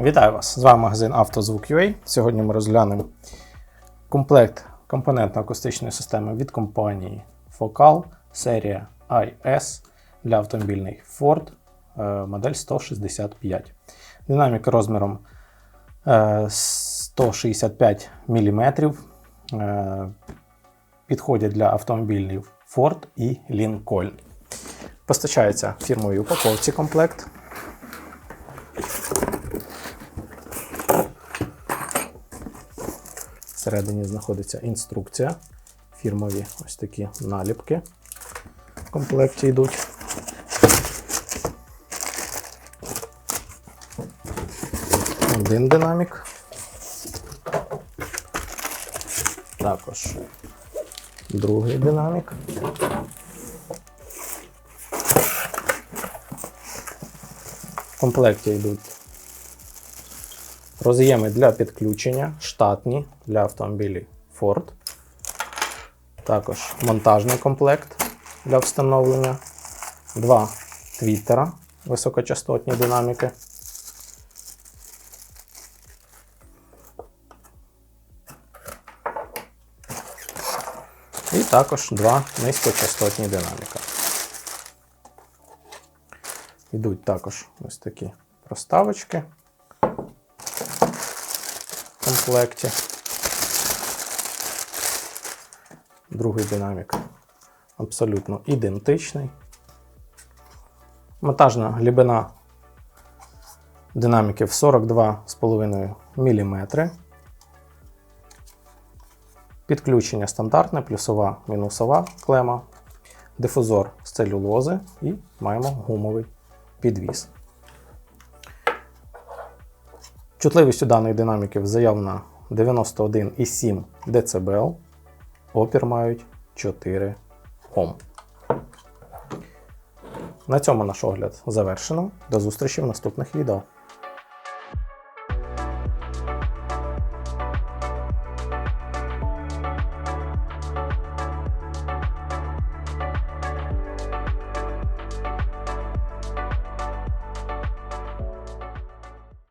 Вітаю вас! З вами магазин «Автозвук.UA». Сьогодні ми розглянемо комплект компонентно-акустичної системи від компанії Focal серія IS для автомобільних Ford е, модель 165. Динаміка розміром е, 165 мм. е, Підходять для автомобілів Ford і Lincoln. Постачається фірмовій упаковці комплект. Всередині знаходиться інструкція. Фірмові ось такі наліпки в комплекті йдуть. Один динамік. Також другий динамік. В комплекті йдуть Роз'єми для підключення, штатні для автомобілів Ford. Також монтажний комплект для встановлення. Два твіттера високочастотні динаміки. І також два низькочастотні динаміка. Йдуть також ось такі проставочки комплекті. Другий динамік абсолютно ідентичний. Монтажна глибина динаміків 42,5 мм. Підключення стандартне, плюсова, мінусова клема, дифузор з целюлози і маємо гумовий підвіс. Чутливість у даних динаміків заявлена 91,7 дБ. Опір мають 4 Ом. На цьому наш огляд завершено. До зустрічі в наступних відео.